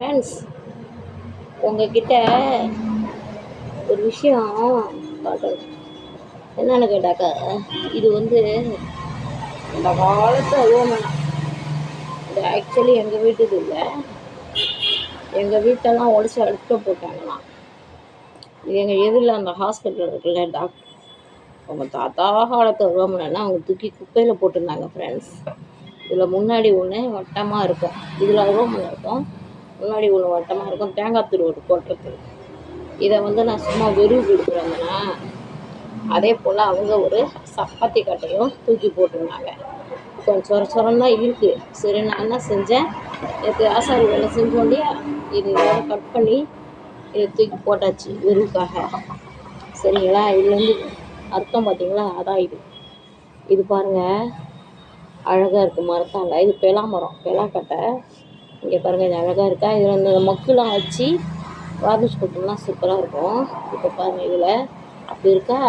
Friends உங்ககிட்ட ஒரு விஷயம் காட்டணும் என்னன்னு கேட்டாக்கா இது வந்து இந்த காலத்து அலுவலகம் இது ஆக்சுவலி எங்கள் வீட்டுக்கு இல்லை. எங்கள் வீட்டெல்லாம் உடச்சி அடுக்க போட்டாங்களாம். இது எங்கள் எதிரில் அந்த ஹாஸ்பிட்டல் இருக்குல்ல டாக்டர் அவங்க தாத்தா காலத்து அலுவலகம்னா அவங்க தூக்கி குப்பையில் போட்டிருந்தாங்க ஃப்ரெண்ட்ஸ் இதில் முன்னாடி ஒன்று வட்டமாக இருக்கும். இதில் அலுவலகம் இருக்கும். முன்னாடி ஒன்று வட்டமாக இருக்கும். தேங்காய் துருவல் கொட்டுறது இதை வந்து நான் சும்மா வெறுவு கொடுக்குறேங்கன்னா அதே போல் அவங்க ஒரு சப்பாத்தி கட்டையும் தூக்கி போட்டிருந்தாங்க. கொஞ்சம் சொர சொரம் தான் இருக்குது சரி நான் என்ன செஞ்சேன்? நேற்று ஆசாரி வேலை செஞ்சோம் இல்லையா இது கட் பண்ணி இதை தூக்கி போட்டாச்சு வெறுவுக்காக சரிங்களா? இதுலேருந்து அர்த்தம் பார்த்தீங்களா அதான் இது இது பாருங்கள் அழகாக இருக்குது மரத்தால். இது பெலா மரம் பெலாக்கட்டை இங்கே பாருங்கள் இது அழகாக இருக்கா? இதில் இந்த மக்குலாம் வச்சு வார்னிஷ் கொடுத்தோம்னா சூப்பராக இருக்கும். இப்போ பாருங்கள் இதில் அப்படி இருக்கா?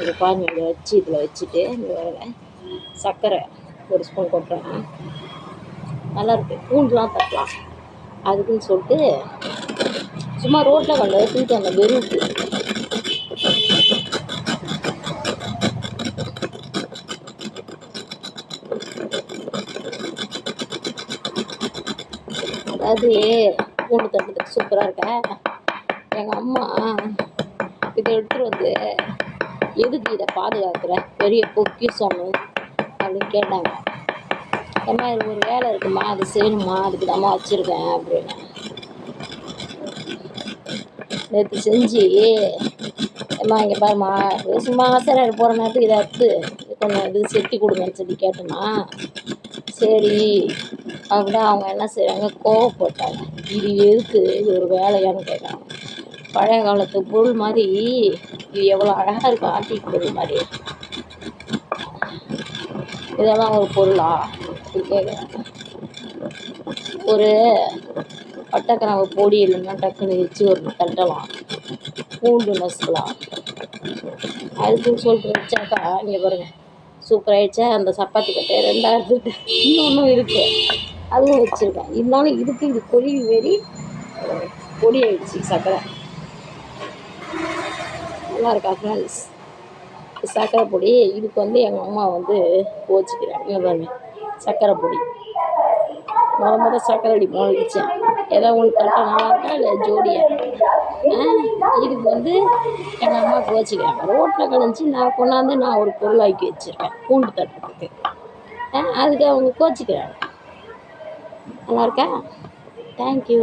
இது பாருங்கள் இதை வச்சு இதில் வச்சுட்டு இந்த வரல சர்க்கரை ஒரு ஸ்பூன் கொட்டுறேன். நல்லாயிருக்கு பூண்டுலாம் தட்டலாம். அதுக்குன்னு சொல்லிட்டு சும்மா ரோட்டில் கண்டது தூக்கிட்டு அந்த வெறுப்பு அதாவது பூண்டு தட்டுறதுக்கு சூப்பராக இருக்கா எங்கள் அம்மா இதை எடுத்துகிட்டு வந்து எதுக்கு இதை பாதுகாக்கிற? பெரிய பொக்கிஷம் அப்படின்னு கேட்டாங்க. அம்மா இது ஒரு வேலை இருக்குமா? அது செய்யணுமா? அதுக்கு தாம்மா வச்சுருக்கேன் அப்படின்னு. நேற்று செஞ்சு அம்மா இங்கே பாருமா சும்மா ஆசிரியர் போகிற நேரத்துக்கு இதை எடுத்து கொஞ்சம் இது செட்டி கொடுங்கன்னு சொல்லி கேட்டோமா சரி அப்படின்னா அவங்க என்ன செய்கிறாங்க கோவப்பட்டாங்க. இது எதுக்கு? இது ஒரு வேலையான்னு கேட்குறாங்க பழைய காலத்து பொருள் மாதிரி இது எவ்வளோ அழகாக இருக்கும் ஆட்டிக் பொருள் மாதிரி. இதெல்லாம் ஒரு பொருளா? அப்படி கேட்குறாங்க ஒரு பட்டைக்கிழங்கு பொடி இல்லைன்னா டக்குன்னு வச்சு ஒரு தட்டலாம். பூண்டு நசுக்கலாம். அதுக்குன்னு சொல்லிட்டு வச்சாக்கா இங்கே பாருங்கள் சூப்பராகிடுச்சா அந்த சப்பாத்தி கட்டை ரெண்டாயிரத்து இன்னொன்றும் இருக்குது அதுவும் வச்சுருக்கேன். இருந்தாலும் இதுக்கு இது கொழுவி வெறி பொடி ஆயிடுச்சு சர்க்கரை நல்லா இருக்கா ஃப்ரெண்ட்ஸ் சர்க்கரை பொடி இதுக்கு வந்து எங்கள் அம்மா வந்து கோச்சிக்கிறாங்க சக்கரை பாருங்க சர்க்கரை பொடி. முத முத சர்க்கரை அடி முளைச்சேன் ஏதோ உங்களுக்கு கரெக்டாக நல்லா இருக்கா இல்லை ஜோடியா? இதுக்கு வந்து எங்கள் அம்மா கோச்சிக்கிறாங்க ரோட்டில் கழிஞ்சு நான் கொண்டாந்து நான் ஒரு பொருளாக்கி வச்சுருக்கேன் பூண்டு தட்டுறதுக்கு. அதுக்கு அவங்க கோச்சிக்கிறாங்க நல்லா இருக்கா தேங்க்யூ